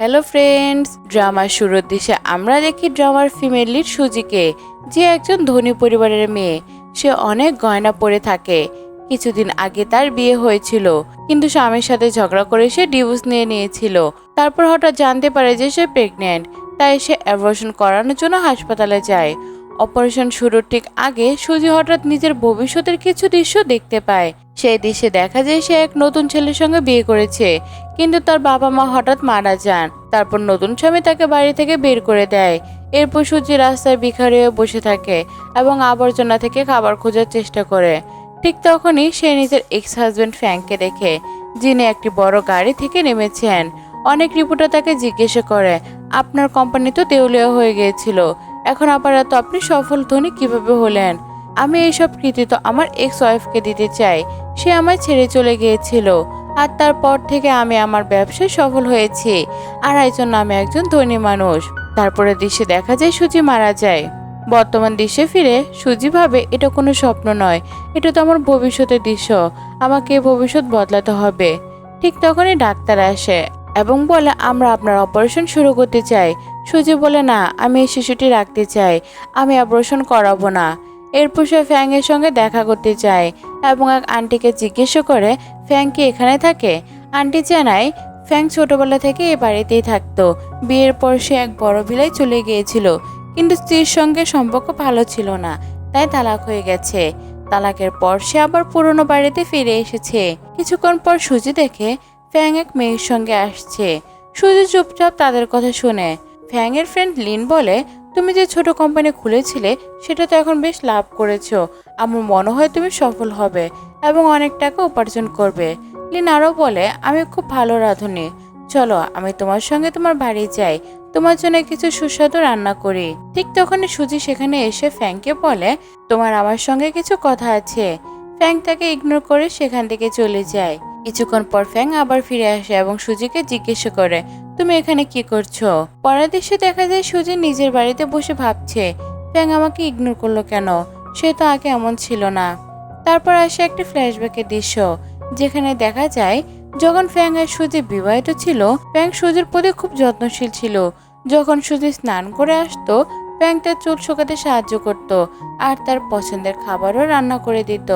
Hello friends ড্রামার শুরুর দিশে আমরা দেখি ড্রামার ফিমেল লিড সুজিকে, যে একজন ধনী পরিবারের মেয়ে। সে অনেক গয়না পরে থাকে। কিছুদিন আগে তার বিয়ে হয়েছিল, কিন্তু স্বামীর সাথে ঝগড়া করে সে ডিভোর্স নিয়ে নিয়েছিল। তারপর হঠাৎ জানতে পারে যে সে প্রেগনেন্ট তাই সে অ্যাবর্শন করানোর জন্য হাসপাতালে যায়। অপারেশন শুরুর ঠিক আগে সুজি হঠাৎ নিজের ভবিষ্যতের কিছু দৃশ্য দেখতে পায়। সেই দৃশ্যে দেখা যায় সে এক নতুন ছেলের সঙ্গে বিয়ে করেছে। কিন্তু তার বাবা মা হঠাৎ মারা যান। তারপর নতুন স্বামী তাকে বাড়ি থেকে বের করে দেয়। এরপর সুজি রাস্তায় ভিখারি হয়ে বসে থাকে এবং আবর্জনা থেকে খাবার খোঁজার চেষ্টা করে। ঠিক তখনই সে নিজের এক্স হাজব্যান্ড ফ্যাংকে দেখে, যিনি একটি বড় গাড়ি থেকে নেমেছেন। অনেক রিপোর্টার তাকে জিজ্ঞাসা করে, আপনার কোম্পানি তো দেউলিয়া হয়ে গিয়েছিল, এখন আপাতত আপনি সফল ধনী কীভাবে হলেন? আমি এইসব কৃতিত্ব আমার এক্স ওয়াইফকে দিতে চাই। সে আমায় ছেড়ে চলে গিয়েছিল। আর তারপর থেকে আমি আমার ব্যবসায় সফল হয়েছি। আর এই জন্য আমি একজন ধনী মানুষ। তারপরে দৃশ্যে দেখা যায় সুজি মারা যায়। বর্তমান দৃশ্যে ফিরে, সুজি ভাবে, এটা কোনো স্বপ্ন নয়। এটা তো আমার ভবিষ্যতের দৃশ্য। আমাকে ভবিষ্যৎ বদলাতে হবে। ঠিক তখনই ডাক্তার আসে এবং বলে, আমরা আপনার অপারেশন শুরু করতে চাই। সুজি বলে, না, আমি এই শিশুটি রাখতে চাই। আমি অপারেশন করাবো না। এরপর সে ফ্যাংয়ের সঙ্গে দেখা করতে চায় এবং এক আন্টিকে জিজ্ঞেস করে, ফ্যাং কি এখানে থাকে? আন্টি জানায়, ফ্যাং ছোটবেলা থেকে এই বাড়িতেই থাকতো। বিয়ের পর সে এক বড় ভিলায় চলে গিয়েছিল। কিন্তু স্ত্রীর সঙ্গে সম্পর্ক ভালো ছিল না, তাই তালাক হয়ে গেছে। তালাকের পর সে আবার পুরনো বাড়িতে ফিরে এসেছে। কিছুক্ষণ পর সুজি দেখে ফ্যাং এক মেয়ের সঙ্গে আসছে। সুজি চুপচাপ তাদের কথা শুনে ফ্যাংয়ের ফ্রেন্ড লিন বলে, তুমি যে ছোট কোম্পানি খুলেছিলে, সেটা তো এখন বেশ লাভ করেছ। আমার মনে হয় তুমি সফল হবে এবং অনেক টাকা উপার্জন করবে। লিন আরও বলে, আমি খুব ভালো, রাঁধুনি। চলো, আমি তোমার সঙ্গে তোমার বাড়ি যাই। তোমার জন্য কিছু সুস্বাদু রান্না করি। ঠিক তখনই সুজি সেখানে এসে ফ্যাংকে বলে, তোমার আমার সঙ্গে কিছু কথা আছে। ফ্যাং তাকে ইগনোর করে সেখান থেকে চলে যায়। কিছুক্ষণ পর ফ্যাং আবার ফিরে আসে এবং সুজিকে জিজ্ঞেস করে, তুমি এখানে কি করছ? পরের দৃশ্যে দেখা যায় সুজি নিজের বাড়িতে বসে ভাবছে। ফ্যাং আমাকে ইগনোর করল কেন? সে তো আগে এমন ছিল না। তারপর আসে একটি ফ্ল্যাশব্যাকের দৃশ্য, যেখানে দেখা যায়, যখন ফ্যাং আর সুজি বিবাহিত ছিল ফ্যাং সুজির প্রতি খুব যত্নশীল ছিল। যখন সুজি স্নান করে আসতো ফ্যাং তার চুল শুকাতে সাহায্য করত আর তার পছন্দের খাবারও রান্না করে দিত।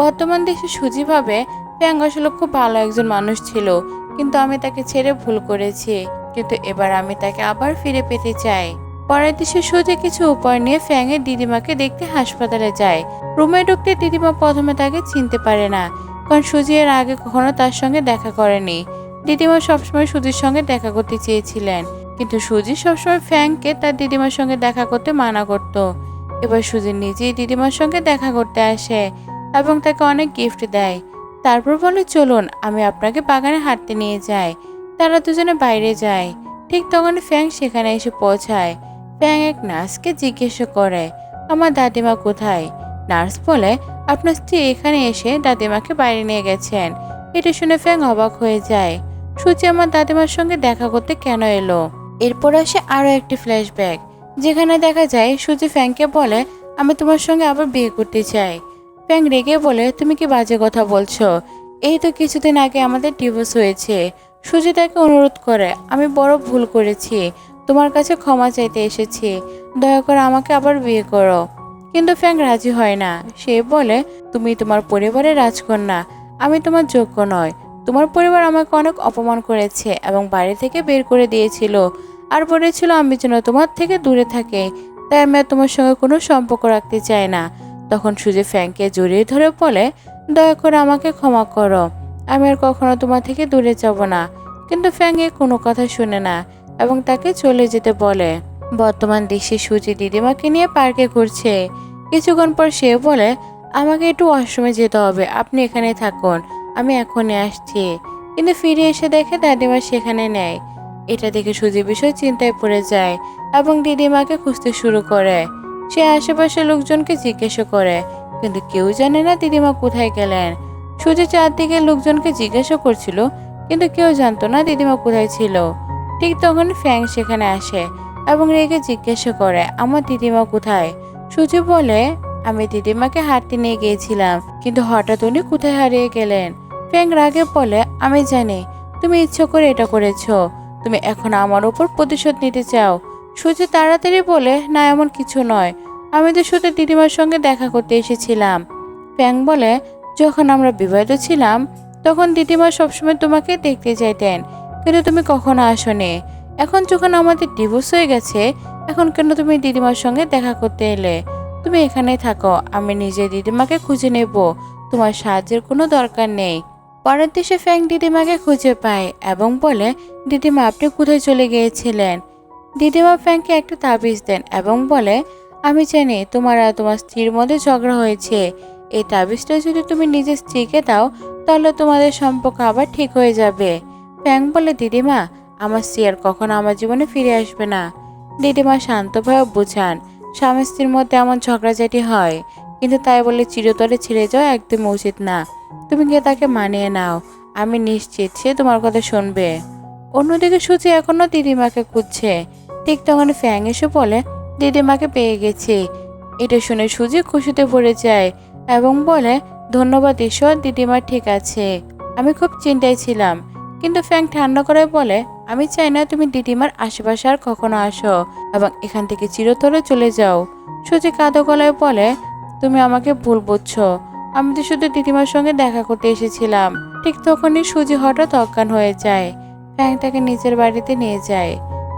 বর্তমান দেশে সুজি ভাবে ফ্যাং আসলে খুব ভালো একজন মানুষ ছিল, কিন্তু আমি তাকে ছেড়ে ভুল করেছি, কিন্তু এবার আমি তাকে আবার ফিরে পেতে চাই। পরের দেশে সুজি কিছু উপায় নিয়ে ফ্যাংয়ের দিদিমাকে দেখতে হাসপাতালে যায়। রুমে ঢুকতে দিদিমা প্রথমে তাকে চিনতে পারে না, কারণ সুজি এর আগে কখনো তার সঙ্গে দেখা করেনি। দিদিমা সবসময় সুজির সঙ্গে দেখা করতে চেয়েছিলেন, কিন্তু সুজি সবসময় ফ্যাংকে তার দিদিমার সঙ্গে দেখা করতে মানা করত। এবার সুজি নিজেই দিদিমার সঙ্গে দেখা করতে আসে এবং তাকে অনেক গিফট দেয়। তারপর বলে, চলুন, আমি আপনাকে বাগানে হাঁটতে নিয়ে যাই। তারা দুজনে বাইরে যায়। ঠিক তখন ফ্যাং সেখানে এসে পৌঁছায়। ফ্যাং এক নার্সকে জিজ্ঞেস করে, আমার দাদিমা কোথায়? নার্স বলে, আপনার স্ত্রী এখানে এসে দাদিমাকে বাইরে নিয়ে গেছেন। এটা শুনে ফ্যাং অবাক হয়ে যায়। সূচি, আমার দাদিমার সঙ্গে দেখা করতে কেন এলো? এরপর আসে আরও একটি ফ্ল্যাশব্যাক, যেখানে দেখা যায় সুজি ফ্যাংকে বলে, আমি তোমার সঙ্গে আবার বিয়ে করতে চাই। ফ্যাং রেগে বলে, তুমি কি বাজে কথা বলছো? এই তো কিছুদিন আগে আমাদের ডিভোর্স হয়েছে। সুজি তাকে অনুরোধ করে, আমি বড় ভুল করেছি। তোমার কাছে ক্ষমা চাইতে এসেছি। দয়া করে আমাকে আবার বিয়ে করো। কিন্তু ফ্যাং রাজি হয় না। সে বলে, তুমি তোমার পরিবারের রাজকন্যা। আমি তোমার যোগ্য নয় তোমার পরিবার আমাকে অনেক অপমান করেছে এবং বাড়ি থেকে বের করে দিয়েছিল। আর বলেছিল আমি যেন তোমার থেকে দূরে থাকে। তাই আমি আর তোমার সঙ্গে কোনো সম্পর্ক রাখতে চাই না। তখন সুজি ফ্যাংকে জড়িয়ে ধরে বলে, দয়া করে আমাকে ক্ষমা করো। আমি আর কখনো তোমার থেকে দূরে যাব না। কিন্তু ফ্যাংয়ে কোনো কথা শুনে না। এবং তাকে চলে যেতে বলে। বর্তমান দেশে সুজি দিদিমাকে নিয়ে পার্কে ঘুরছে। কিছুক্ষণ পর সে বলে, আমাকে একটু ওয়াশরুমে যেতে হবে। আপনি এখানে থাকুন। আমি এখনই আসছি। কিন্তু ফিরে এসে দেখে দাদিমা সেখানে নেয় এটা দেখে সুজি বিষয় চিন্তায় পড়ে যায় এবং দিদিমাকে খুঁজতে শুরু করে। সে আশেপাশে লোকজনকে জিজ্ঞেস করে, কিন্তু কেউ জানে না দিদিমা কোথায় গেলেন। সুজি চারদিকে লোকজনকে জিজ্ঞাসা করছিল, কিন্তু কেউ জানতো না দিদিমা কোথায় ছিল। ঠিক তখন ফ্যাং সেখানে আসে এবং রেগে জিজ্ঞাসা করে, আমার দিদিমা কোথায়? সুজি বলে, আমি দিদিমাকে হাঁটতে নিয়ে গিয়েছিলাম, কিন্তু হঠাৎ উনি কোথায় হারিয়ে গেলেন? ফ্যাং রাগে বলে, আমি জানি, তুমি ইচ্ছে করে এটা করেছ, তুমি এখন আমার উপর প্রতিশোধ নিতে চাও। সুজি তাড়াতাড়ি বলে, না, এমন কিছু নয়, আমি তো শুধু দিদিমার সঙ্গে দেখা করতে এসেছিলাম। ফ্যাং বলে, যখন আমরা বিবাহিত ছিলাম, তখন দিদিমা সবসময় তোমাকে দেখতে চাইতেন কিন্তু তুমি কখনো আসোনি। এখন যখন আমাদের ডিভোর্স হয়ে গেছে, এখন কেন তুমি দিদিমার সঙ্গে দেখা করতে এলে? তুমি এখানেই থাকো, আমি নিজে দিদিমাকে খুঁজে নেব। তোমার সাহায্যের কোনো দরকার নেই। পরের দেশে ফ্যাং দিদিমাকে খুঁজে পায় এবং বলে, দিদিমা, আপনি কোথায় চলে গিয়েছিলেন? দিদিমা ফ্যাংকে একটা তাবিজ দেন এবং বলে, আমি জানি তোমার আর তোমার স্ত্রীর মধ্যে ঝগড়া হয়েছে। এই তাবিজটা যদি তুমি নিজের স্ত্রীকে দাও, তাহলে তোমাদের সম্পর্ক আবার ঠিক হয়ে যাবে। ফ্যাং বলে, দিদিমা, আমার আর কখনো আমার জীবনে ফিরে আসবে না। দিদিমা শান্তভাবে বোঝান, স্বামী স্ত্রীর মধ্যে এমন ঝগড়াঝাটি হয়, কিন্তু তাই বলে চিরতরে ছেড়ে যাওয়া একদম উচিত না। তুমি গিয়ে তাকে মানিয়ে নাও, আমি নিশ্চিত সে তোমার কথা শুনবে। অন্যদিকে সুচি এখনও দিদিমাকে খুঁজছে। ঠিক তখন ফ্যাং এসে বলে, দিদিমাকে পেয়ে গেছি। এটা শুনে সুজি খুশিতে ভরে যায় এবং বলে, ধন্যবাদ, ঈশ্বর, দিদিমা ঠিক আছে। আমি খুব চিন্তায় ছিলাম। কিন্তু ফ্যাং ঠান্ডা করে বলে, আমি চাই না তুমি দিদিমার আশেপাশে আর কখনো আসো এবং এখান থেকে চিরতরে চলে যাও। সুজি কাদো গলায় বলে, তুমি আমাকে ভুল বুঝছ। আমি তো শুধু দিদিমার সঙ্গে দেখা করতে এসেছিলাম। ঠিক তখনই সুজি হঠাৎ অজ্ঞান হয়ে যায়। ফ্যাং তাকে নিজের বাড়িতে নিয়ে যায়।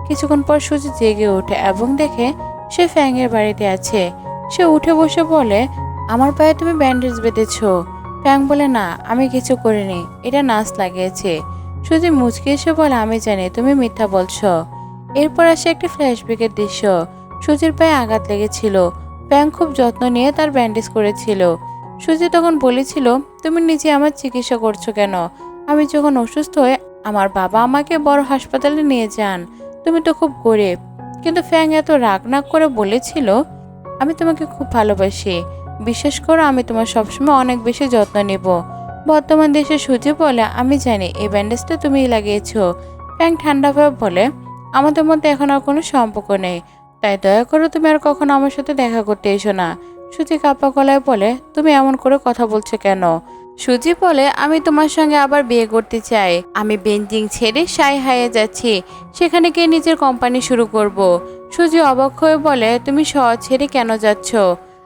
কিছুক্ষণ পর সুজি জেগে ওঠে এবং দেখে সে ফ্যাংয়ের বাড়িতে আছে। সে উঠে বসে বলে, আমার পায়ে তুমি ব্যান্ডেজ বেঁধেছো। ফ্যাং বলে, না, আমি কিছু করিনি। এটা নাচ লাগিয়েছে। সুজি মুচকে এসে বলে, আমি জানি, তুমি মিথ্যা বলছো। এরপর আসে একটি ফ্ল্যাশব্যাকের দৃশ্য। সুজির পায়ে আঘাত লেগেছিল। ফ্যাং খুব যত্ন নিয়ে তার ব্যান্ডেজ করেছিল। সুজি তখন বলেছিল, তুমি নিজে আমার চিকিৎসা করছ কেন? আমি যখন অসুস্থ হয়ে আমার বাবা আমাকে বড় হাসপাতালে নিয়ে যান, তুমি তো খুব গরিব। কিন্তু ফ্যাং এত রাগ নাগ করে বলেছিল, আমি তোমাকে খুব ভালোবাসি। বিশ্বাস করো, আমি তোমার সবসময় অনেক বেশি যত্ন নেব। বর্তমান দেশে সুজি বলে আমি জানি এই ব্যান্ডেজটা তুমিই লাগিয়েছো। ফ্যাং ঠান্ডাভাবে বলে আমাদের মধ্যে এখন আর কোনো সম্পর্ক নেই। তাই দয়া করে তুমি আর কখনো আমার সাথে দেখা করতে এসো না। সুজি কাপা গলায় বলে, তুমি এমন করে কথা বলছো কেন? সুজি বলে, আমি তোমার সঙ্গে আবার বিয়ে করতে চাই। আমি বেঞ্জিং ছেড়ে সাই হাইয়ে যাচ্ছি। সেখানে গিয়ে নিজের কোম্পানি শুরু করব। সুজি অবাক হয়ে বলে, তুমি শহর ছেড়ে কেন যাচ্ছ?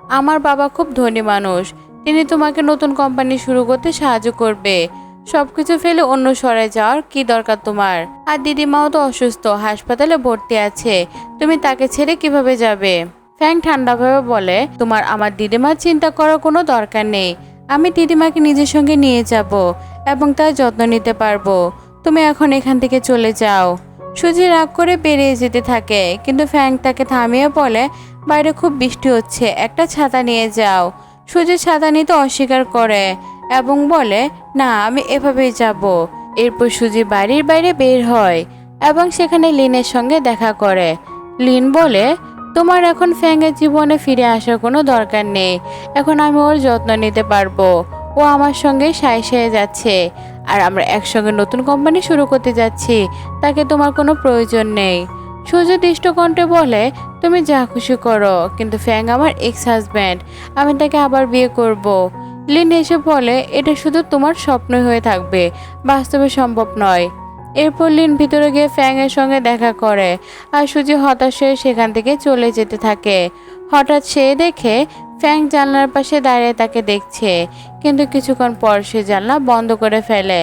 আমার বাবা খুব ধনী মানুষ। তিনি তোমাকে নতুন কোম্পানি শুরু করতে সাহায্য করবে। সবকিছু ফেলে অন্য শহরে যাওয়ার কি দরকার তোমার? আর দিদিমাও তো অসুস্থ, হাসপাতালে ভর্তি আছে। তুমি তাকে ছেড়ে কীভাবে যাবে? ফ্যাং ঠান্ডাভাবে বলে, তোমার আমার দিদিমার চিন্তা করার কোনো দরকার নেই। আমি দিদিমাকে নিজের সঙ্গে নিয়ে যাব এবং তার যত্ন নিতে পারব। তুমি এখন এখান থেকে চলে যাও। সুজি রাগ করে বেরিয়ে যেতে থাকে, কিন্তু ফ্যাং তাকে থামিয়ে বলে, বাইরে খুব বৃষ্টি হচ্ছে, একটা ছাতা নিয়ে যাও। সুজি ছাতা নিতে অস্বীকার করে এবং বলে, না, আমি এভাবেই যাব। এরপর সুজি বাড়ির বাইরে বের হয় এবং সেখানে লিনের সঙ্গে দেখা করে। লিন বলে, তোমার এখন ফ্যাংয়ের জীবনে ফিরে আসার কোনো দরকার নেই। এখন আমি ওর যত্ন নিতে পারব। ও আমার সঙ্গে সাই সেয়ে যাচ্ছে। আর আমরা একসঙ্গে নতুন কোম্পানি শুরু করতে যাচ্ছি। তাকে তোমার কোনো প্রয়োজন নেই। সূর্য দৃষ্টকণ্ঠে বলে, তুমি যা খুশি করো, কিন্তু ফ্যাং আমার এক্স হাজব্যান্ড আমি তাকে আবার বিয়ে করব। লিন এসে বলে, এটা শুধু তোমার স্বপ্নই হয়ে থাকবে, বাস্তবে সম্ভব নয়। এরপর লিন ভিতরে গিয়ে ফ্যাংয়ের সঙ্গে দেখা করে, আর সুজি হতাশ হয়ে সেখান থেকে চলে যেতে থাকে। হঠাৎ সে দেখে ফ্যাং জানলার পাশে দাঁড়িয়ে তাকে দেখছে, কিন্তু কিছুক্ষণ পর সে জানলা বন্ধ করে ফেলে।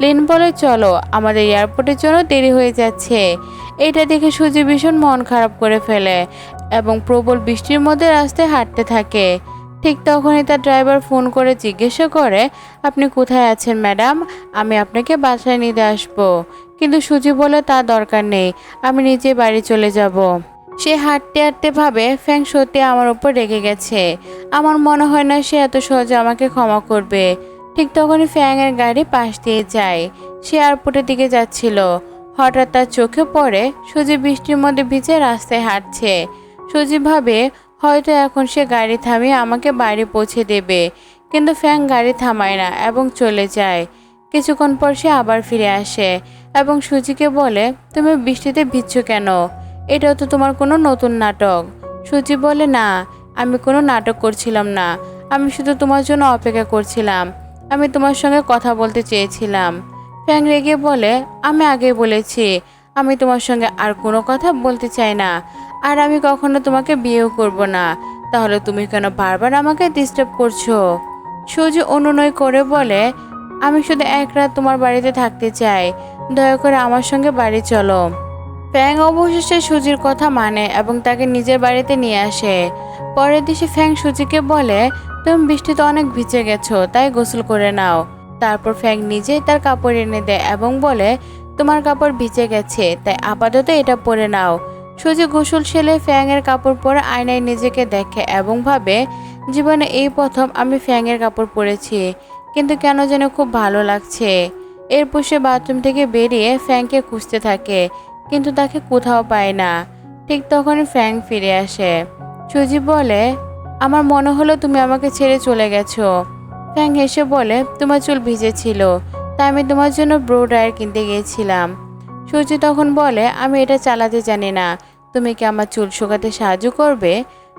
লিন বলে, চলো, আমাদের এয়ারপোর্টের জন্য দেরি হয়ে যাচ্ছে। এটা দেখে সুজি ভীষণ মন খারাপ করে ফেলে এবং প্রবল বৃষ্টির মধ্যে রাস্তায় হাঁটতে থাকে। ঠিক তখনই তার ড্রাইভার ফোন করে জিজ্ঞাসা করে, আপনি কোথায় আছেন, ম্যাডাম? আমি আপনাকে বাসায় নিতে আসব। কিন্তু সুজি বলে, তা দরকার নেই, আমি নিজে বাড়ি চলে যাব। সে হাঁটতে হাঁটতে ভাবে, ফ্যাং সত্যি আমার উপর রেগে গেছে। আমার মনে হয় না সে এত সহজে আমাকে ক্ষমা করবে। ঠিক তখনই ফ্যাংয়ের গাড়ি পাশ দিয়ে যায়। সে এয়ারপোর্টের দিকে যাচ্ছিল। হঠাৎ তার চোখে পড়ে সুজি বৃষ্টির মধ্যে ভিজে রাস্তায় হাঁটছে। সুজি ভাবে, হয়তো এখন সে গাড়ি থামিয়ে আমাকে বাড়ি পৌঁছে দেবে। কিন্তু ফ্যাং গাড়ি থামায় না এবং চলে যায়। কিছুক্ষণ পর সে আবার ফিরে আসে এবং সুজিকে বলে, তুমি বৃষ্টিতে ভিজছ কেন? এটাও তো তোমার কোনো নতুন নাটক। সুজি বলে, না, আমি কোনো নাটক করছিলাম না। আমি শুধু তোমার জন্য অপেক্ষা করছিলাম। আমি তোমার সঙ্গে কথা বলতে চেয়েছিলাম। ফ্যাং রেগে বলে, আমি আগে বলেছি, আমি তোমার সঙ্গে আর কোনো কথা বলতে চাই না। আর আমি কখনো তোমাকে বিয়েও করব না। তাহলে তুমি কেন বারবার আমাকে ডিস্টার্ব করছ? সুজি অনুনয় করে বলে, আমি শুধু এক রাত তোমার বাড়িতে থাকতে চাই। দয়া করে আমার সঙ্গে বাড়ি চলো। ফ্যাং অবশেষে সুজির কথা মানে এবং তাকে নিজের বাড়িতে নিয়ে আসে। পরের দিশে ফ্যাং সুজিকে বলে তুমি বৃষ্টিতে অনেক ভিজে গেছো, তাই গোসল করে নাও। তারপর ফ্যাং নিজেই তার কাপড় এনে দেয় এবং বলে, তোমার কাপড় ভিজে গেছে, তাই আপাতত এটা পরে নাও। সুজি গোসল সেলে ফ্যাংয়ের কাপড় পরে আয়নায় নিজেকে দেখে এবং ভাবে, জীবনে এই প্রথম আমি ফ্যাংয়ের কাপড় পরেছি, কিন্তু কেন যেন খুব ভালো লাগছে। এরপর সে বাথরুম থেকে বেরিয়ে ফ্যাংকে খুঁজতে থাকে, কিন্তু তাকে কোথাও পায় না। ঠিক তখন ফ্যাং ফিরে আসে। সুজি বলে আমার মনে হলো তুমি আমাকে ছেড়ে চলে গেছো। ফ্যাং হেসে বলে, তোমার চুল ভিজেছিল তাই আমি তোমার জন্য ব্রো ড্রায়ার কিনতে গিয়েছিলাম। সুজি তখন বলে, আমি এটা চালাতে জানি না, তুমি কি আমার চুল শুকাতে সাহায্য করবে?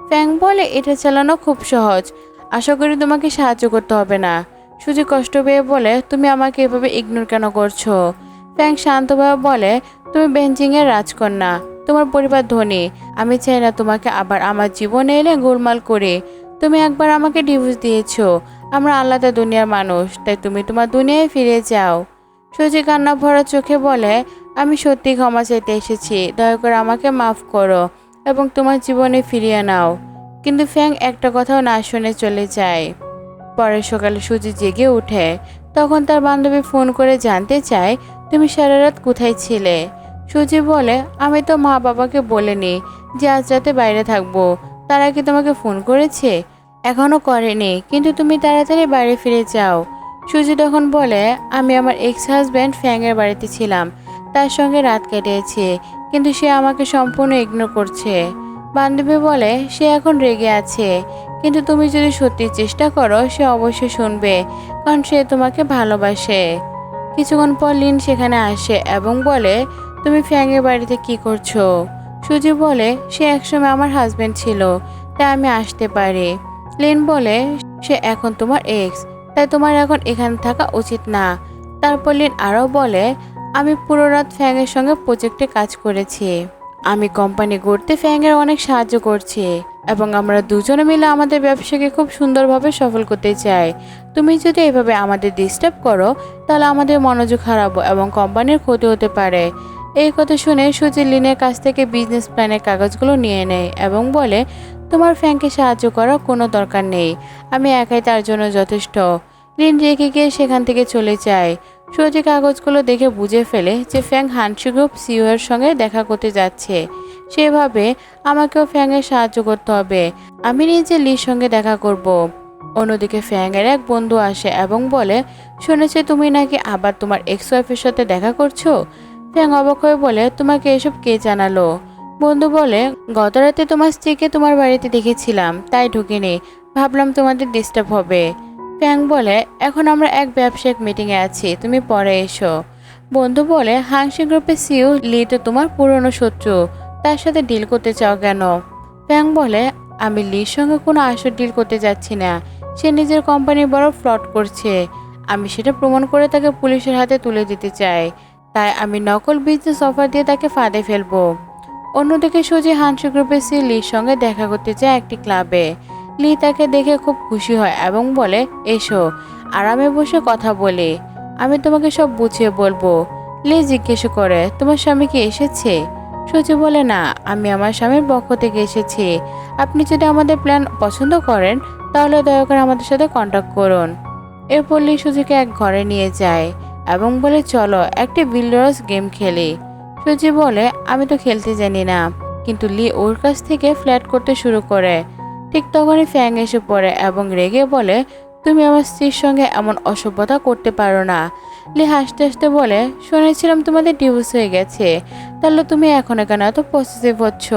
ফ্যাং বলে, এটা চালানো খুব সহজ, আশা করি তোমাকে সাহায্য করতে হবে না। সুজি কষ্ট পেয়ে বলে, তুমি আমাকে এভাবে ইগনোর কেন করছ? ফ্যাং শান্তভাবে বলে, তুমি বেঞ্জিংয়ের রাজকন্যা। তোমার পরিবার ধনী, আমি চাই না তোমাকে আবার আমার জীবনে এলে গোলমাল করে। তুমি একবার আমাকে ডিভোর্স দিয়েছ। আমরা আলাদা দুনিয়ার মানুষ, তাই তুমি তোমার দুনিয়ায় ফিরে যাও। সুজি কান্না ভরা চোখে বলে, আমি সত্যি ক্ষমা চাইতে এসেছি, দয়া করে আমাকে মাফ করো এবং তোমার জীবনে ফিরিয়ে নাও। কিন্তু ফ্যাং একটা কথাও না শুনে চলে যায়। পরের সকালে সুজি জেগে ওঠে। তখন তার বান্ধবী ফোন করে জানতে চায়, তুমি সারা রাত কোথায় ছিলে? সুজি বলে, আমি তো মা বাবাকে বলিনি যে আজ রাতে বাইরে থাকব। তারা কি তোমাকে ফোন করেছে? এখনও করেনি, কিন্তু তুমি তাড়াতাড়ি বাইরে ফিরে যাও। সুজি তখন বলে, আমি আমার এক্স হাজব্যান্ড ফ্যাংয়ের বাড়িতে ছিলাম। তার সঙ্গে রাত কেটেছে, কিন্তু সে আমাকে সম্পূর্ণ ইগনোর করছে। বান্ধবী বলে, সে এখন রেগে আছে, কিন্তু তুমি যদি সত্যি চেষ্টা করো, সে অবশ্যই শুনবে, কারণ সে তোমাকে ভালোবাসে। কিছুক্ষণ পর লিন সেখানে আসে এবং বলে তুমি ফ্যাংয়ের বাড়িতে কি করছ? সুজি বলে, সে একসময় আমার হাজবেন্ড ছিল, তাই আমি আসতে পারি। লিন বলে, সে এখন তোমার এক্স তাই তোমার এখন এখানে থাকা উচিত না। তারপর লিন আরও বলে, আমি পুরো রাত ফ্যাংয়ের সঙ্গে প্রজেক্টে কাজ করেছি। আমি কোম্পানি গড়তে ফ্যাংয়ের অনেক সাহায্য করছি, এবং আমরা দুজনে মিলে আমাদের ব্যবসাকে খুব সুন্দরভাবে সফল করতে চাই। তুমি যদি এভাবে আমাদের ডিস্টার্ব করো, তাহলে আমাদের মনোযোগ হারাবো এবং কোম্পানির ক্ষতি হতে পারে। এই কথা শুনে সুজি লিনের কাছ থেকে বিজনেস প্ল্যানের কাগজগুলো নিয়ে নেয় এবং বলে, তোমার ফ্যাংকে সাহায্য করার কোনো দরকার নেই, আমি একাই তার জন্য যথেষ্ট। লিন রেখে গিয়ে সেখান থেকে চলে যায়। সুজি কাগজগুলো দেখে বুঝে ফেলে যে ফ্যাং হানসি গ্রুপ সিও এর সঙ্গে দেখা করতে যাচ্ছে। সেভাবে আমাকেও ফ্যাংয়ের সাহায্য করতে হবে, আমি নিজে লির সঙ্গে দেখা করব। অন্যদিকে ফ্যাংয়ের এক বন্ধু আসে এবং বলে, শুনেছে তুমি নাকি আবার তোমার এক্স ওয়াইফের সাথে দেখা করছ? ফ্যাং অবাক হয়ে বলে, তোমাকে এসব কে জানালো? বন্ধু বলে, গত রাতে তোমার স্ত্রীকে তোমার বাড়িতে দেখেছিলাম, তাই ঢুকিনি। ভাবলাম তোমাদের ডিস্টার্ব হবে। ফ্যাং বলে, এখন আমরা এক ব্যবসায়িক মিটিংয়ে আছি, তুমি পরে এসো। বন্ধু বলে হাংসি গ্রুপের সিও লি তো তোমার পুরনো শত্রু, তার সাথে ডিল করতে চাও কেন? ফ্যাং বলে, আমি লির সঙ্গে কোনো আসর ডিল করতে যাচ্ছি না। সে নিজের কোম্পানির বড় ফ্লট করছে। আমি সেটা প্রমাণ করে তাকে পুলিশের হাতে তুলে দিতে চাই। তাই আমি নকল বিজনেস অফার দিয়ে তাকে ফাঁদে ফেলব। অন্যদিকে সুজি হানসি গ্রুপের সি লির সঙ্গে দেখা করতে চায় একটি ক্লাবে লি তাকে দেখে খুব খুশি হয় এবং বলে, এসো, আরামে বসে কথা বলে। আমি তোমাকে সব বুঝিয়ে বলব লি জিজ্ঞেস করে, তোমার স্বামী কি এসেছে সুজি বলে, না, আমি আমার স্বামীর পক্ষ থেকে এসেছি। আপনি যদি আমাদের প্ল্যান পছন্দ করেন, তাহলে দয়া করে আমাদের সাথে কন্ট্যাক্ট করুন এরপর লি সুজিকে এক ঘরে নিয়ে যায়। এবং বলে, চলো, একটি বিল্ডার্স গেম খেলি। সুজি বলে, আমি তো খেলতে জানি না। কিন্তু লি ওর কাছ থেকে ফ্ল্যাট করতে শুরু করে। ঠিক তখনই ফ্যাং এসে পড়ে এবং রেগে বলে, তুমি আমার স্ত্রীর সঙ্গে এমন অসভ্যতা করতে পারো না। লি হাসতে হাসতে বলে, শুনেছিলাম তোমাদের ডিভোর্স হয়ে গেছে। তাহলে তুমি এখন কেন এত পজিটিভ হচ্ছ?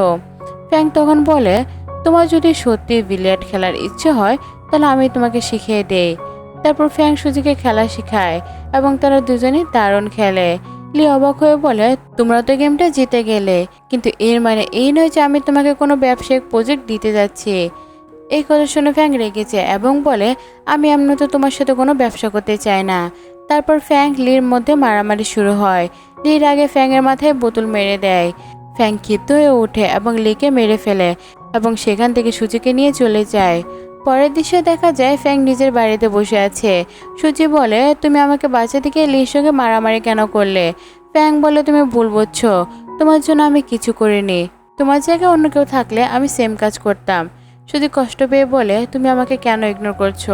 ফ্যাং তখন বলে, তোমার যদি সত্যি বিলিয়ার্ড খেলার ইচ্ছে হয়, তাহলে আমি তোমাকে শিখিয়ে দেই। তারপর ফ্যাং সুজিকে খেলা শেখায় এবং তারা দুজনেই দারুণ খেলে। লি অবাক হয়ে বলে, তোমরা তো গেমটা জিতে গেলে, কিন্তু এর মানে এই নয় যে আমি তোমাকে কোনো ব্যবসায়িক প্রজেক্ট দিতে যাচ্ছি। এই কথা শুনে ফ্যাং রেগেছে এবং বলে, আমি এমনি তো তোমার সাথে কোনো ব্যবসা করতে চাই না। তারপর ফ্যাং লির মধ্যে মারামারি শুরু হয়। লির আগে ফ্যাংয়ের মাথায় বোতল মেরে দেয়। ফ্যাং ক্ষিপ্ত হয়ে ওঠে এবং লিকে মেরে ফেলে এবং সেখান থেকে সুচিকে নিয়ে চলে যায়। পরের দৃশ্যে দেখা যায় ফ্যাং নিজের বাড়িতে বসে আছে। সুচি বলে, তুমি আমাকে বাঁচাতে গিয়ে লির সঙ্গে মারামারি কেন করলে? ফ্যাং বলে, তুমি ভুল বুঝছ। তোমার জন্য আমি কিছু করিনি। তোমার জায়গায় অন্য কেউ থাকলে আমি সেম কাজ করতাম। শুধু কষ্ট পেয়ে বলে, তুমি আমাকে কেন ইগনোর করছ?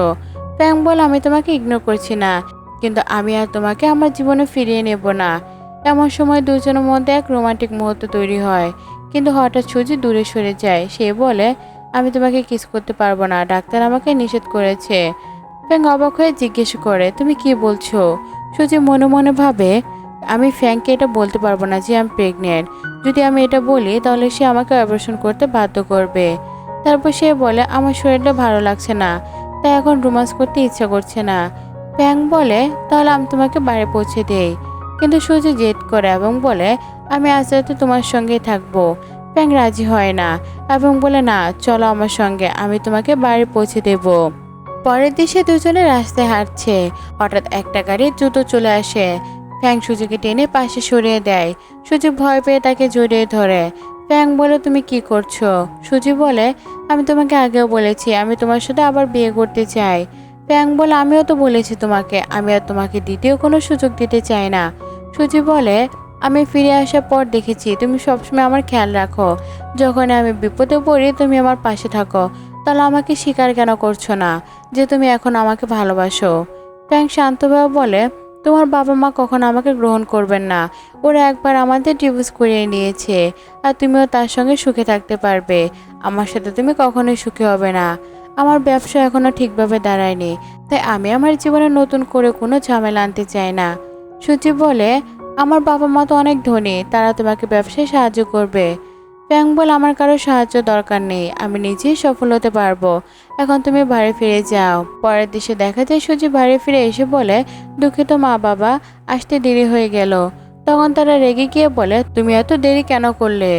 ফ্যাং বলে, আমি তোমাকে ইগনোর করছি না। কিন্তু আমি আর তোমাকে আমার জীবনে ফিরিয়ে নেব না। এমন সময় দুজনের মধ্যে এক রোমান্টিক মুহূর্ত তৈরি হয়। কিন্তু হঠাৎ সুজি দূরে সরে যায়। সে বলে আমি তোমাকে কিস করতে পারব না। ডাক্তার আমাকে নিষেধ করেছে। ফ্যাং অবাক হয়ে জিজ্ঞেস করে, তুমি কি বলছো? সুজি মনে মনে ভাবে, আমি ফ্যাংকে এটা বলতে পারব না যে আমি প্রেগনেন্ট। যদি আমি এটা বলি, তাহলে সে আমাকে অপারেশন করতে বাধ্য করবে। তারপর সে বলে, আমার শরীরটা ভালো লাগছে না, তাই এখন রোমান্স করতে ইচ্ছা করছে না। ফ্যাং বলে, তাহলে আমি তোমাকে বাড়ি পৌঁছে দেই। কিন্তু সুজি জেদ করে এবং বলে, আমি আজ রাতে তোমার সঙ্গেই থাকব। ফ্যাং রাজি হয় না এবং বলে, না, চলো আমার সঙ্গে, আমি তোমাকে বাড়ি পৌঁছে দেব। পরের দিশে দুজনে রাস্তায় হাঁটছে। হঠাৎ একটা গাড়ির জুতো চলে আসে। ফ্যাং সুজিকে টেনে পাশে সরিয়ে দেয়। সুজি ভয় পেয়ে তাকে জড়িয়ে ধরে। ফ্যাং বলে, তুমি কি করছ? সুজি বলে, আমি তোমাকে আগেও বলেছি, আমি তোমার সাথে আবার বিয়ে করতে চাই। ফ্যাং বলে, আমিও তো বলেছি তোমাকে, আমি আর তোমাকে দ্বিতীয় কোনো সুযোগ দিতে চাই না। সুজি বলে আমি ফিরে আসার পর দেখেছি, তুমি সবসময় আমার খেয়াল রাখো। যখন আমি বিপদে পড়ি, তুমি আমার পাশে থাকো। তাহলে আমাকে স্বীকার কেন করছ না যে তুমি এখন আমাকে ভালোবাসো? ফ্যাং শান্তভাবে বলে, তোমার বাবা মা কখনো আমাকে গ্রহণ করবেন না। ওরা একবার আমাদের ডিভোর্স করিয়ে নিয়েছে আর তুমিও তার সঙ্গে সুখে থাকতে পারবে। আমার সাথে তুমি কখনোই সুখী হবে না। আমার ব্যবসা এখনও ঠিকভাবে দাঁড়ায়নি, তাই আমি আমার জীবনে নতুন করে কোনো ঝামেলা আনতে চাই না। সুচি বলে আমার বাবা মা তো অনেক ধনী, তারা তোমাকে ব্যবসায় সাহায্য করবে। ব্যাং বল, আমার কারও সাহায্য দরকার নেই, আমি নিজেই সফল হতে পারব। এখন তুমি বাড়ি ফিরে যাও। পরের দেশে দেখা যায় সুজি বাড়ি ফিরে এসে বলে, দুঃখিত মা বাবা, আসতে দেরি হয়ে গেল। তখন তারা রেগে গিয়ে বলে, তুমি এত দেরি কেন করলে?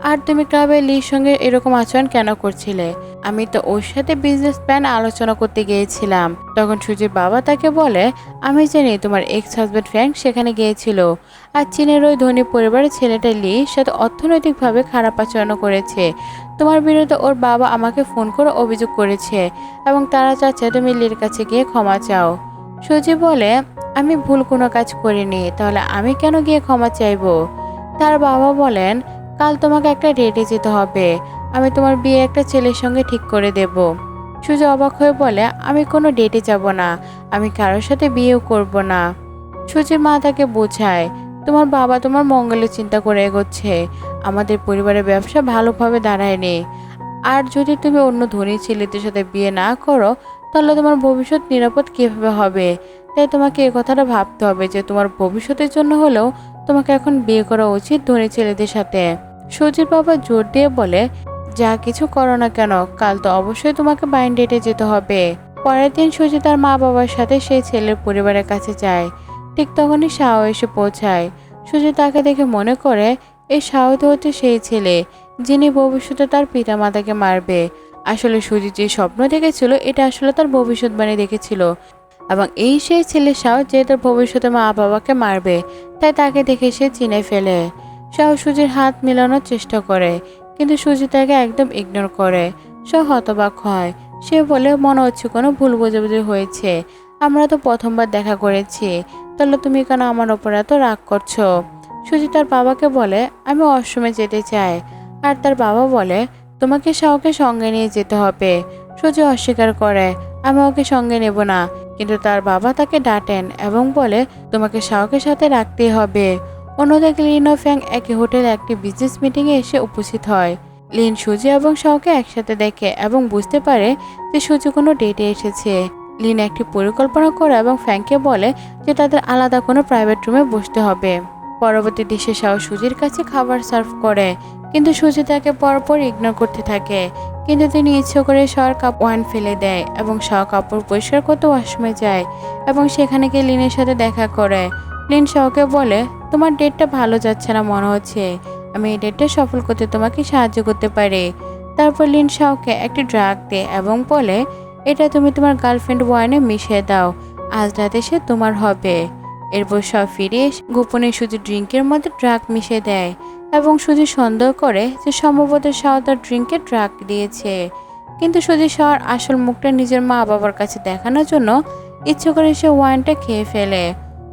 আর তুমি ক্লাবে লির সঙ্গে এরকম আচরণ কেন করছিলে? আমি তো ওর সাথে বিজনেস প্ল্যান আলোচনা করতে গিয়েছিলাম। তখন সুজির বাবা তাকে বলে, আমি জানি তোমার এক্স হাজব্যান্ড ফ্র্যাঙ্ক সেখানে গিয়েছিল আর চীনের ওই ধনী পরিবারের ছেলেটা লির সাথে অর্থনৈতিকভাবে খারাপ আচরণ করেছে। তোমার বিরুদ্ধে ওর বাবা আমাকে ফোন করে অভিযোগ করেছে এবং তারা চাচ্ছে তুমি লির কাছে গিয়ে ক্ষমা চাও। সুজি বলে, আমি ভুল কোনো কাজ করিনি, তাহলে আমি কেন গিয়ে ক্ষমা চাইব? তার বাবা বলেন কাল তোমাকে একটা ডেটে যেতে হবে। আমি তোমার বিয়ে একটা ছেলের সঙ্গে ঠিক করে দেব। সুজি অবাক হয়ে বলে, আমি কোনো ডেটে যাব না। আমি কারোর সাথে বিয়েও করব না। সুজির মা তাকে বোঝায়, তোমার বাবা তোমার মঙ্গলের চিন্তা করে এগোচ্ছে। আমাদের পরিবারের ব্যবসা ভালোভাবে দাঁড়ায়নি। আর যদি তুমি অন্য ধনী ছেলেদের সাথে বিয়ে না করো, তাহলে তোমার ভবিষ্যৎ নিরাপদ কীভাবে হবে? তাই তোমাকে এ কথাটা ভাবতে হবে যে তোমার ভবিষ্যতের জন্য হলেও তোমাকে এখন বিয়ে করা উচিত ধনী ছেলেদের সাথে। সুজির বাবা জোর দিয়ে বলে, যা কিছু করো না কেন, কাল তো অবশ্যই তোমাকে বাইন ডেটে যেতে হবে। পরের দিন সুজি তার মা বাবার সাথে সেই ছেলের পরিবারের কাছে যায়। ঠিক তখনই শাও এসে পৌঁছায়। সুজি তাকে দেখে মনে করে এই শাও তো হচ্ছে সেই ছেলে, যিনি ভবিষ্যতে তার পিতামাতাকে মারবে। আসলে সুজিত যে স্বপ্ন দেখেছিল, এটা আসলে তার ভবিষ্যৎবাণী দেখেছিল। এবং এই সেই ছেলে শাও যে তার ভবিষ্যতে মা বাবাকে মারবে, তাই তাকে দেখে সে চিনে ফেলে। শাও সুজির হাত মেলানোর চেষ্টা করে, কিন্তু সুজি তাকে একদম ইগনোর করে। সে হতবাক হয়। সে বলে, মনে হচ্ছে কোনো ভুল বোঝাবুঝি হয়েছে। আমরা তো প্রথমবার দেখা করেছি। তাহলে তুমি কেন আমার ওপর এত রাগ করছ? সুজি তার বাবাকে বলে, আমি অসমে যেতে চাই। আর তার বাবা বলে, তোমাকে শাওকে সঙ্গে নিয়ে যেতে হবে। সুজি অস্বীকার করে, আমি ওকে সঙ্গে নেব না। কিন্তু তার বাবা তাকে ডাটেন এবং বলে, তোমাকে শাওকের সাথে রাখতেই হবে। অন্যদিকে লিন ও ফ্যাং একই হোটেলে একটি বিজনেস মিটিংয়ে এসে উপস্থিত হয়। লিন সুজি এবং শাওকে একসাথে দেখে এবং বুঝতে পারে যে সুজি কোনো ডেটে এসেছে। লিন একটি পরিকল্পনা করে এবং ফ্যাংকে বলে যে তাদের আলাদা কোনো প্রাইভেট রুমে বসতে হবে। পরবর্তী দৃশ্যে শাও সুজির কাছে খাবার সার্ভ করে, কিন্তু সুজি তাকে পরপর ইগনোর করতে থাকে। কিন্তু তিনি ইচ্ছে করে শর কাপ ওয়ান ফেলে দেয় এবং শ কাপড় পরিষ্কার করতে ওয়াশরুমে যায় এবং সেখানে গিয়ে লিনের সাথে দেখা করে। লিন শাওকে বলে, তোমার ডেটটা ভালো যাচ্ছে না মনে হচ্ছে। আমি এই ডেটটা সফল করতে তোমাকে সাহায্য করতে পারি। তারপর লিন শাওকে একটি ড্রাগ দেয় এবং বলে, এটা তুমি তোমার গার্লফ্রেন্ড ওয়াইনে মিশিয়ে দাও। আজ রাতে সে তোমার হবে। এরপর সব ফিরে গোপনে শুধু ড্রিঙ্কের মধ্যে ড্রাগ মিশিয়ে দেয় এবং শুধু সন্দেহ করে যে সম্ভবত শাহ তার ড্রিঙ্কে ড্রাগ দিয়েছে। কিন্তু সুজি শাহর আসল মুখটা নিজের মা বাবার কাছে দেখানোর জন্য ইচ্ছে করে সে ওয়াইনটা খেয়ে ফেলে।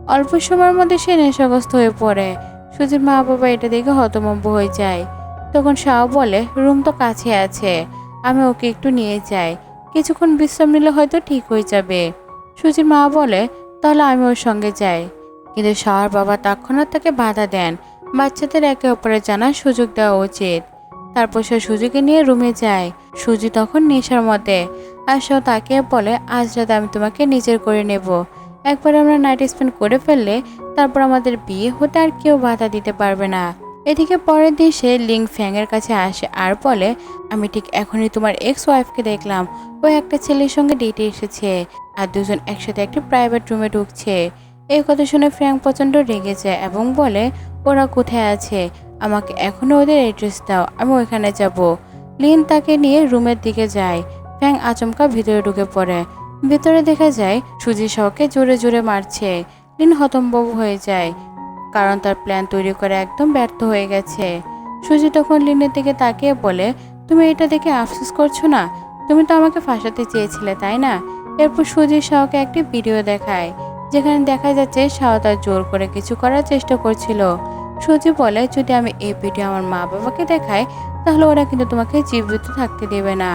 অল্প সময়ের মধ্যে সে নেশাগ্রস্ত হয়ে পড়ে। সুজির মা বাবা এটা দেখে হতমম্ব হয়ে যায়। তখন শাহ বলে, রুম তো কাছে আছে, আমি ওকে একটু নিয়ে যাই। কিছুক্ষণ বিশ্রাম নিলে হয়তো ঠিক হয়ে যাবে। সুজির মা বলে, তাহলে আমি ওর সঙ্গে যাই। কিন্তু শাহর বাবা তৎক্ষণাৎ তাকে বাধা দেন। বাচ্চাদের একে অপরের জানার সুযোগ দেওয়া উচিত। তারপর সে সুজিকে নিয়ে রুমে যায়। সুজি তখন নেশার মতে, আর সে তাকে বলে, আজ রাতে আমি তোমাকে নিজের করে নেব। একবার আমরা নাইট স্পেন্ড করে ফেললে তারপর আমাদের বিয়ে হতে আর কেউ বাধা দিতে পারবে না। এদিকে পরের দিন সে লিং ফ্যাংয়ের কাছে আসে আর বলে, আমি ঠিক এখনই তোমার এক্স ওয়াইফকে দেখলাম। ও একটা ছেলের সঙ্গে ডেটে এসেছে আর দুজন একসাথে একটি প্রাইভেট রুমে ঢুকছে। এই কথা শুনে ফ্র্যাঙ্ক প্রচণ্ড রেগে যায় এবং বলে, ওরা কোথায় আছে? আমাকে এখনই ওদের অ্যাড্রেস দাও, আমি ওইখানে যাব। লিন তাকে নিয়ে রুমের দিকে যায়। ফ্যাং আচমকা ভিতরে ঢুকে পড়ে। ভিতরে দেখা যায় সুজি শাহকে জোরে জোরে মারছে। লিন হতম্বব হয়ে যায়, কারণ তার প্ল্যান তৈরি করে একদম ব্যর্থ হয়ে গেছে। সুজি তখন লিনের দিকে তাকিয়ে বলে, তুমি এটা দেখে আফসোস করছ না? তুমি তো আমাকে ফাঁসাতে চেয়েছিলে, তাই না? এরপর সুজি শাহকে একটি ভিডিও দেখায়, যেখানে দেখা যাচ্ছে শাহ তার জোর করে কিছু করার চেষ্টা করছিল। সুজি বলে, যদি আমি এই ভিডিও আমার মা বাবাকে দেখাই, তাহলে ওরা কিন্তু তোমাকে জীবিত থাকতে দেবে না।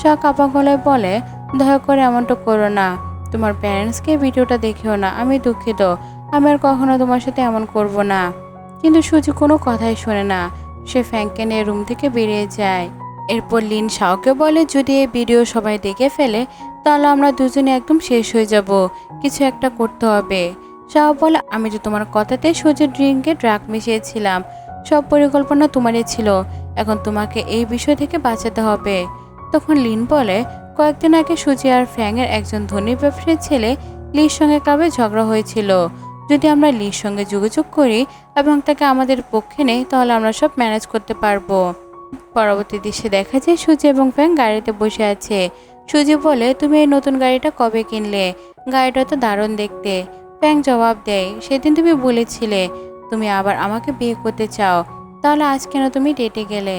শাহ কাপা গলায় বলে দয়া করে এমনটা করো না। তোমার প্যারেন্টসকে ভিডিওটা দেখেও না। আমি দুঃখিত। আমি আর কখনো তোমার সাথে এমন করব না। কিন্তু সুজি কোনো কথাই শোনে না। সে ফ্যাংকে নিয়ে রুম থেকে বেরিয়ে যায়। এরপর লিন শাওকে বলে, যদি এই ভিডিও সবাই দেখে ফেলে, তাহলে আমরা দুজনে একদম শেষ হয়ে যাব। কিছু একটা করতে হবে। শাহ বলে, আমি তো তোমার কথাতে সুজির ড্রিঙ্কে ড্রাগ মিশিয়েছিলাম, সব পরিকল্পনা তোমারই ছিল। এখন তোমাকে এই বিষয় থেকে বাঁচাতে হবে। তখন লিন বলে কয়েকদিন আগে সুজি আর ফ্যাংয়ের একজন ধনী ব্যবসায়ীর ছেলে লির সঙ্গে ক্লাবে ঝগড়া হয়েছিল। যদি আমরা লির সঙ্গে যোগাযোগ করি এবং তাকে আমাদের পক্ষে নেই, তাহলে আমরা সব ম্যানেজ করতে পারব। পরবর্তী দৃশ্যে দেখা যায় সুজি এবং ফ্যাং গাড়িতে বসে আছে। সুজি বলে, তুমি এই নতুন গাড়িটা কবে কিনলে? গাড়িটা তো দারুণ দেখতে। ফ্যাং জবাব দেয়, সেদিন তুমি বলেছিলে, তুমি আবার আমাকে বিয়ে করতে চাও। তাহলে আজ কেন তুমি ডেটে গেলে?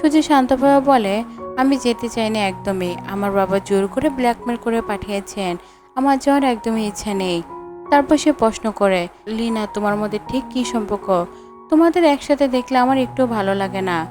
সুজি শান্তভাবে বলে আমি যেতে চাইনি একদমই। আমার বাবা জোর করে ব্ল্যাকমেল করে পাঠিয়েছেন। আমার যাওয়ার একদমই ইচ্ছা নেই। তারপর সে প্রশ্ন করে, লিনা, তোমার মধ্যে ঠিক কী সম্পর্ক? তোমাদের একসাথে দেখলে আমার একটু ভালো লাগে না।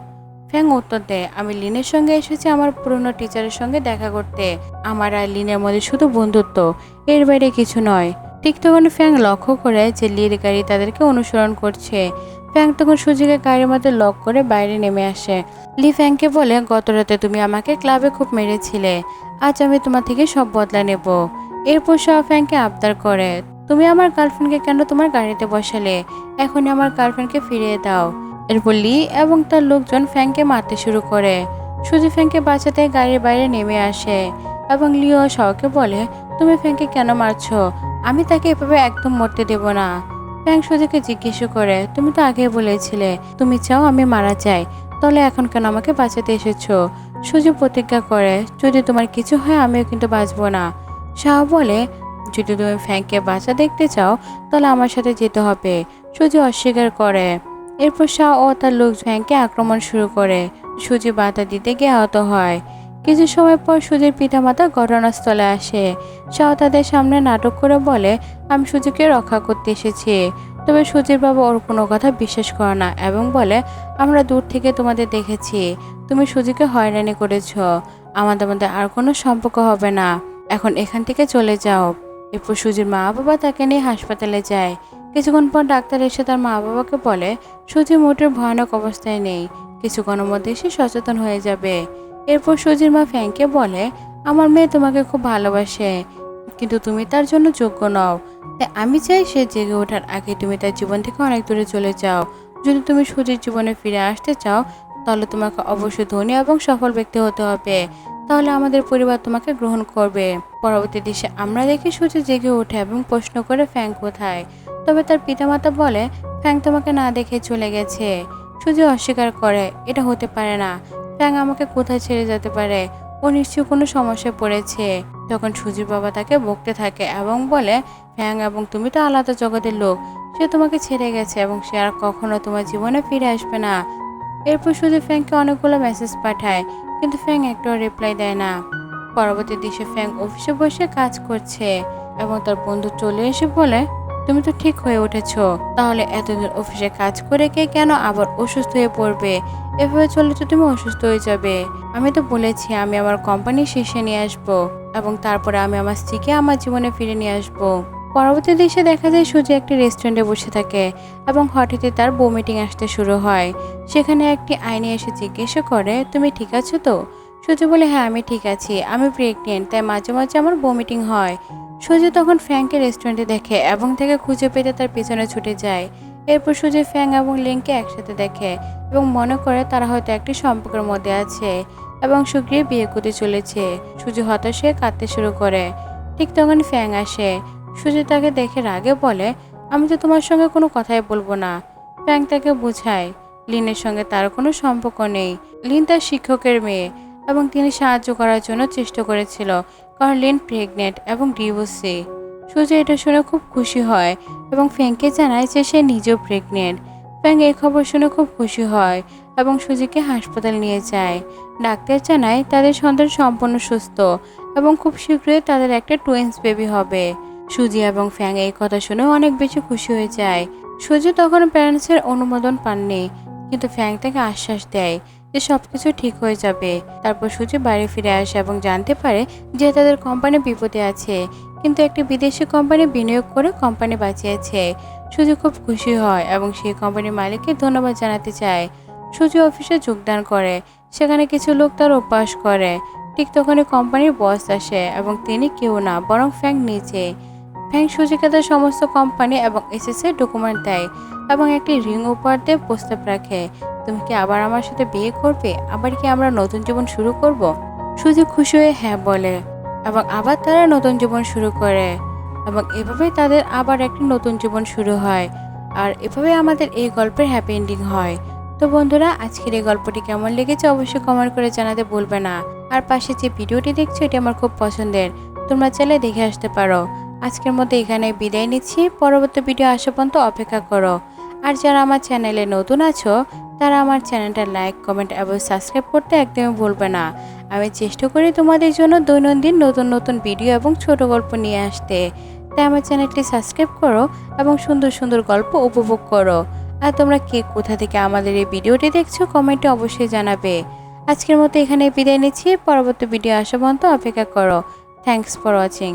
ফ্যাং উত্তর দেয়, আমি লিনের সঙ্গে এসেছি আমার পুরনো টিচারের সঙ্গে দেখা করতে। আমার আর লিনের মধ্যে শুধু বন্ধুত্ব, এর বাইরে কিছু নয়। ঠিক তখন ফ্যাং লক্ষ্য করে যে লির গাড়ি তাদেরকে অনুসরণ করছে। ফ্যাং তখন সুজিকে গাড়ির মধ্যে লক করে বাইরে নেমে আসে। লি ফ্যাংকে বলে, গত রাতে তুমি আমাকে ক্লাবে খুব মেরেছিলে। আজ আমি তোমার থেকে সব বদলা নেব। এরপর সব ফ্যাংকে আবদার করে, তুমি আমার গার্লফ্রেন্ডকে কেন তোমার গাড়িতে বসালে? এখনই আমার গার্লফ্রেন্ডকে ফিরিয়ে দাও। এরপর লি এবং তার লোকজন ফ্যাংকে মারতে শুরু করে। সুজি ফ্যাংকে বাঁচাতে গাড়ির বাইরে নেমে আসে এবং লিও শাওকে বলে, তুমি ফ্যাংকে কেন মারছো? আমি তাকে এভাবে একদম মরতে দেব না। ফ্যাং সুজিকে জিজ্ঞেস করে, তুমি তো আগে বলেছিলে, তুমি চাও আমি মারা যাই, তাহলে এখন কেন আমাকে বাঁচাতে এসেছ? সুজি প্রতিজ্ঞা করে, যদি তোমার কিছু হয় আমিও কিন্তু বাঁচবো না। শাহ বলে, যদি তুমি ফ্যাংকে বাঁচা দেখতে চাও, তাহলে আমার সাথে যেতে হবে। সুজি অস্বীকার করে। এরপর শাহ ও তার লোক ফ্যাংকে আক্রমণ শুরু করে। সুজি বাধা দিতে গিয়ে আহত হয়। কিছু সময় পর সুজির পিতামাতা ঘটনাস্থলে আসে। শাহ তাদের সামনে নাটক করে বলে, আমি সুজিকে রক্ষা করতে এসেছি। তবে সুজির বাবা ওর কোনো কথা বিশ্বাস করে না এবং বলে, আমরা দূর থেকে তোমাদের দেখেছি। তুমি সুজিকে হয়রানি করেছ। আমাদের মধ্যে আর কোনো সম্পর্ক হবে না। এখন এখান থেকে চলে যাও। এরপর সুজির মা বাবা তাকে নিয়ে হাসপাতালে যায়। কিছুক্ষণ পর ডাক্তার এসে তার মা বাবাকে বলে, সুজি মোটের ভয়ানক অবস্থায় নেই। কিছুক্ষণের মধ্যে সে সচেতন হয়ে যাবে। এরপর সুজির মা ফ্যাংকে বলে, আমার মেয়ে তোমাকে খুব ভালোবাসে, কিন্তু তুমি তার জন্য যোগ্য নও। তাই আমি চাই সে জেগে ওঠার আগে তুমি তার জীবন থেকে অনেক দূরে চলে যাও। যদি তুমি সুজির জীবনে ফিরে আসতে চাও, তাহলে তোমাকে অবশ্যই ধনী এবং সফল ব্যক্তি হতে হবে। তাহলে আমাদের পরিবার তোমাকে গ্রহণ করবে। পরবর্তী দৃশ্যে আমরা দেখি সূর্য জেগে ওঠে এবং প্রশ্ন করে ফ্যাং কোথায়। তবে তার পিতামাতা বলে, ফ্যাং তোমাকে না দেখে চলে গেছে। সূর্য অস্বীকার করে, এটা হতে পারে না। ফ্যাং আমাকে কোথায় ছেড়ে যেতে পারে? ও নিশ্চয়ই কোনো সমস্যায় পড়েছে। তখন সুজির বাবা তাকে বকতে থাকে এবং বলে ফ্যাং এবং তুমি তো আলাদা জগতের লোক। সে তোমাকে ছেড়ে গেছে এবং সে আর কখনো তোমার জীবনে ফিরে আসবে না। এরপর সুজি ফ্যাংকে অনেকগুলো মেসেজ পাঠায়, কিন্তু ফ্যাং একটাও রিপ্লাই দেয় না। পরবর্তী দৃশ্যে ফ্যাং অফিসে বসে কাজ করছে এবং তার বন্ধু চলে এসে বলে তুমি তো ঠিক হয়ে উঠেছো। তাহলে এতদিন অফিসে কাজ করে কে কেন আবার অসুস্থ হয়ে পড়বে? এভাবে চলে তো তুমি অসুস্থ হয়ে যাবে। আমি তো বলেছি আমি আমার কোম্পানি শেষে নিয়ে আসব এবং তারপরে আমি আমার স্ত্রীকে আমার জীবনে ফিরে নিয়ে আসব। পরবর্তী দৃশ্যে দেখা যায় সুজি একটি রেস্টুরেন্টে বসে থাকে এবং হঠাৎই তার বমিটিং আসতে শুরু হয়। সেখানে একটি আইনি এসে জিজ্ঞাসা করে, তুমি ঠিক আছো তো? সুজি বলে হ্যাঁ আমি ঠিক আছি। আমি প্রেগনেন্ট তাই মাঝে মাঝে আমার বমিটিং হয়। সুজি তখন ফ্যাংকে রেস্টুরেন্টে দেখে এবং তাকে খুঁজে পেতে তার পিছনে ছুটে যায়। এরপর সুজি ফ্যাং এবং লিংকে একসাথে দেখে এবং মনে করে তারা হয়তো একটি সম্পর্কের মধ্যে আছে এবং সুগ্রিয়ে বিয়ে করতে চলেছে। সুজি হতাশ কাঁদতে শুরু করে। ঠিক তখন ফ্যাং আসে। সুজি তাকে দেখে রাগে বলে, আমি তো তোমার সঙ্গে কোনো কথাই বলব না। ফ্যাং তাকে বোঝায়, লিনের সঙ্গে তার কোনো সম্পর্ক নেই। লিন তার শিক্ষকের মেয়ে। এবং তিনি সাহায্য করার জন্য চেষ্টা করেছিল। কার্লিন প্রেগনেন্ট এবং ডিভোর্সি। সুজি এটা শুনে খুব খুশি হয় এবং ফ্যাংকে জানায় যে সে নিজেও প্রেগনেন্ট। ফ্যাং এই খবর শুনে খুব খুশি হয় এবং সুজিকে হাসপাতাল নিয়ে যায়। ডাক্তার জানায়, তাদের সন্তান সম্পূর্ণ সুস্থ এবং খুব শীঘ্রই তাদের একটা টুয়েন্স বেবি হবে। সুজি এবং ফ্যাং এই কথা শুনে অনেক বেশি খুশি হয়ে যায়। সুজি তখন প্যারেন্টসের অনুমোদন পাননি, কিন্তু ফ্যাং তাকে আশ্বাস দেয় যে সব কিছু ঠিক হয়ে যাবে। তারপর সুজি বাড়ি ফিরে আসে এবং জানতে পারে যে তাদের কোম্পানি বিপদে আছে। কিন্তু একটি বিদেশি কোম্পানি বিনিয়োগ করে কোম্পানি বাঁচিয়েছে। সুজি খুব খুশি হয় এবং সেই কোম্পানির মালিককে ধন্যবাদ জানাতে চায়। সুজি অফিসে যোগদান করে। সেখানে কিছু লোক তার অভ্যাস করে। ঠিক তখনই কোম্পানির বস আসে এবং তিনি কেউ না, বরং ফ্যাং নিজে ফ্যাং সুজিকে তার সমস্ত কোম্পানি এবং এসএসএ ডকুমেন্ট দেয় এবং একটি রিং উপহার দিয়ে প্রস্তাব রাখে। তুমি কি আবার আমার সাথে বিয়ে করবে? আবার কি আমরা নতুন জীবন শুরু করব? সুজি খুশি হয়ে হ্যাঁ বলে এবং আবার তারা নতুন জীবন শুরু করে এবং এভাবেই তাদের আবার একটি নতুন জীবন শুরু হয়। আর এভাবে আমাদের এই গল্পের হ্যাপি এন্ডিং হয়। তো বন্ধুরা, আজকের এই গল্পটি কেমন লেগেছে অবশ্যই কমেন্ট করে জানাতে ভুলবে না। আর পাশে যে ভিডিওটি দেখছ, এটি আমার খুব পছন্দের। তোমরা চাইলে দেখে আসতে পারো। আজকের মতো এখানে বিদায় নিচ্ছি। পরবর্তী ভিডিও আসা পর্যন্ত অপেক্ষা করো। আর যারা আমার চ্যানেলে নতুন আছো, তারা আমার চ্যানেলটা লাইক কমেন্ট এবং সাবস্ক্রাইব করতে একদমই ভুলবে না। আমি চেষ্টা করি তোমাদের জন্য দৈনন্দিন নতুন নতুন ভিডিও এবং ছোট গল্প নিয়ে আসতে। তাই আমার চ্যানেলটি সাবস্ক্রাইব করো এবং সুন্দর সুন্দর গল্প উপভোগ করো। আর তোমরা কে কোথা থেকে আমাদের এই ভিডিওটি দেখছ কমেন্টে অবশ্যই জানাবে। আজকের মতো এখানে বিদায় নিচ্ছি। পরবর্তী ভিডিও আসা পর্যন্ত অপেক্ষা করো। Thanks for watching